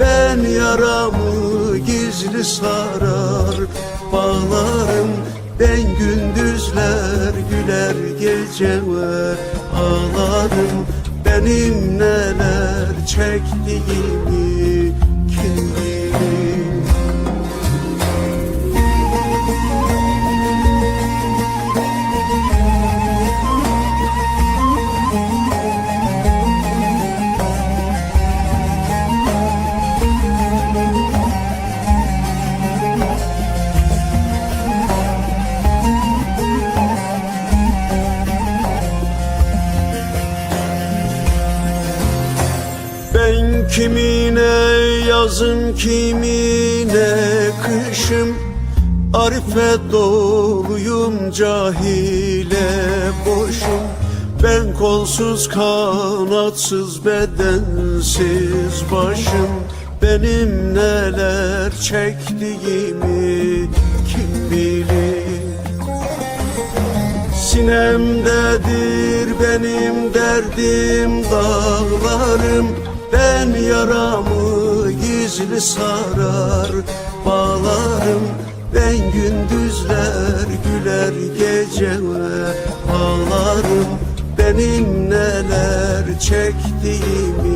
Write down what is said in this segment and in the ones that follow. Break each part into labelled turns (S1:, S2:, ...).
S1: Ben yaramı gizli sarar bağlarım Ben gündüzler güler geceler ağlarım Benim neler çektiğimi kimine yazım kimine kışım. Arife doluyum cahile boşum. Ben kolsuz kanatsız bedensiz başım. Benim neler çektiğimi kim bilir? Sinemdedir benim derdim dağlarım Ben yaramı gizli sarar bağlarım Ben gündüzler güler geceler ağlarım Benim neler çektiğimi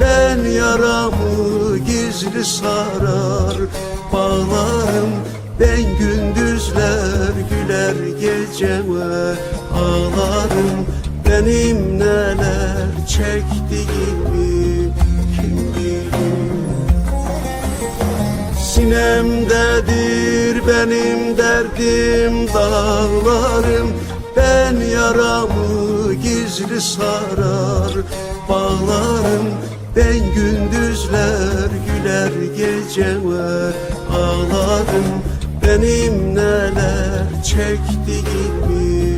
S1: Ben yaramı gizli sarar. Bağlarım Ben gündüzler güler geceler ağlarım Benim neler çektiğimi kim bilir. Sinemdedir benim derdim dağlarım. Ben yaramı gizli sarar. Bağlarım Ben gündüzler güler geceler ağlarım. Benim neler çektiğimi